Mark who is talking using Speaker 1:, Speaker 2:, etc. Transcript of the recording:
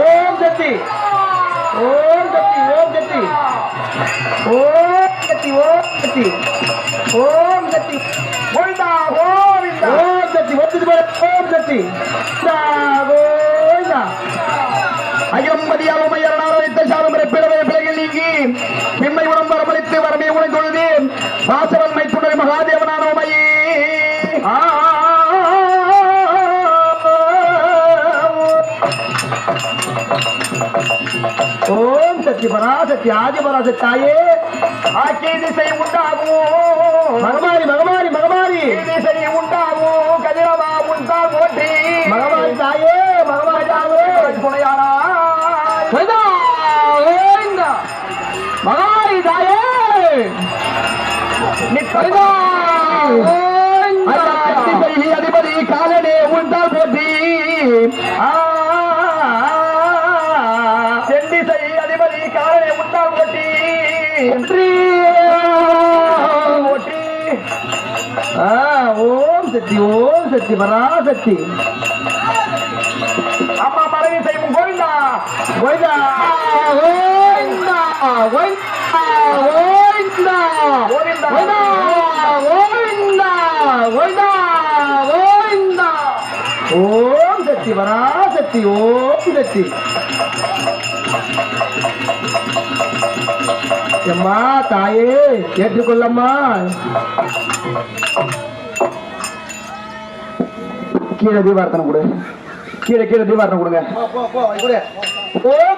Speaker 1: ஓம் சக்தி ஓம் சக்தி ஓம் சக்தி ஓம் சக்தி ஓம் சக்தி ஓம் சக்தி
Speaker 2: கோவிந்தா கோவிந்தா
Speaker 1: ஓம் சக்தி ஒத்துது போல ஓம் சக்தி கோவிந்தா
Speaker 2: ஐயம்பதியாலும் ஐயரனாரளித்த சாதமரை பிறவை பிழைகள் நீங்கி பின்மை உடம்பு அரமளித்து வரமே உணர்ந்தொழுது வாசவன்மை
Speaker 1: ஓம் சக்தி பராசக்தி ஆதி பராசக்தி தாயே.
Speaker 2: ஆக்கி திசை உண்டாகும்
Speaker 1: மகமாரி மகமாரி மகமாரி.
Speaker 2: திசை உண்டாகும் கதிரவா உண்டால் ஓட்டி.
Speaker 1: மகமாரி தாயே மகமாரி தாயே. கோவிந்தா. மகமாரி தாயே.
Speaker 2: அதிபதி காலனே உண்டால் போட்டி
Speaker 1: ஆ, வெற்றி.
Speaker 2: ஓட்டி
Speaker 1: ஓம் சக்தி ஓம் சக்தி பராசக்தி
Speaker 2: அம்மா மறைவி செய்யும் கோவிந்தா,
Speaker 1: கோவிந்தா, கோவிந்தா, கோவிந்தா. கோவிந்தா.
Speaker 2: கோவிந்தா,
Speaker 1: கோவிந்தா, கோவிந்தா, கோவிந்தா. ஓம் சக்தி பராசக்தி ஓம் சக்தி அம்மா தாயே ஏற்றுக்கொள்ளம்மா.
Speaker 2: கீழே தீபார்த்தனை கொடு. கீழே கீழே தீபார்த்தனை கொடுங்க.
Speaker 1: பரா